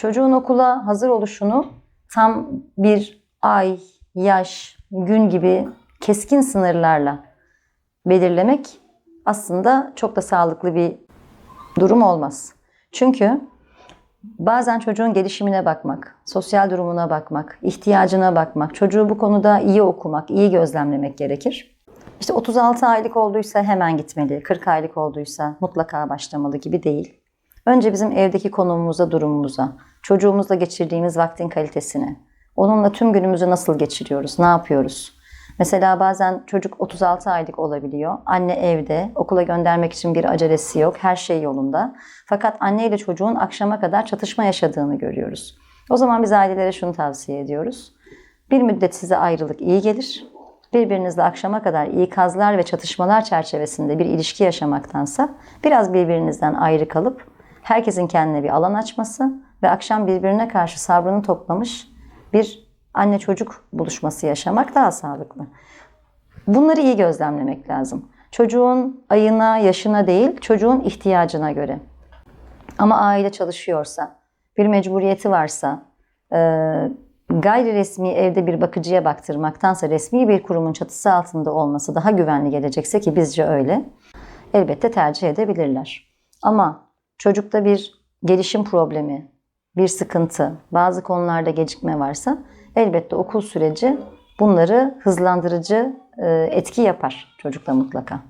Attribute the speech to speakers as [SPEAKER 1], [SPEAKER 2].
[SPEAKER 1] Çocuğun okula hazır oluşunu tam bir ay, yaş, gün gibi keskin sınırlarla belirlemek aslında çok da sağlıklı bir durum olmaz. Çünkü bazen çocuğun gelişimine bakmak, sosyal durumuna bakmak, ihtiyacına bakmak, çocuğu bu konuda iyi okumak, iyi gözlemlemek gerekir. İşte 36 aylık olduysa hemen gitmeli, 40 aylık olduysa mutlaka başlamalı gibi değil. Önce bizim evdeki konumumuza, durumumuza, çocuğumuzla geçirdiğimiz vaktin kalitesine, onunla tüm günümüzü nasıl geçiriyoruz, ne yapıyoruz? Mesela bazen çocuk 36 aylık olabiliyor. Anne evde, okula göndermek için bir acelesi yok, her şey yolunda. Fakat anne ile çocuğun akşama kadar çatışma yaşadığını görüyoruz. O zaman biz ailelere şunu tavsiye ediyoruz. Bir müddet size ayrılık iyi gelir. Birbirinizle akşama kadar ikazlar ve çatışmalar çerçevesinde bir ilişki yaşamaktansa biraz birbirinizden ayrı kalıp herkesin kendine bir alan açması ve akşam birbirine karşı sabrını toplamış bir anne çocuk buluşması yaşamak daha sağlıklı. Bunları iyi gözlemlemek lazım. Çocuğun ayına, yaşına değil, çocuğun ihtiyacına göre. Ama aile çalışıyorsa, bir mecburiyeti varsa, e, gayri resmi evde bir bakıcıya baktırmaktansa resmi bir kurumun çatısı altında olması daha güvenli gelecekse ki bizce öyle, elbette tercih edebilirler. Ama çocukta bir gelişim problemi, bir sıkıntı, bazı konularda gecikme varsa elbette okul süreci bunları hızlandırıcı e, etki yapar çocukta mutlaka.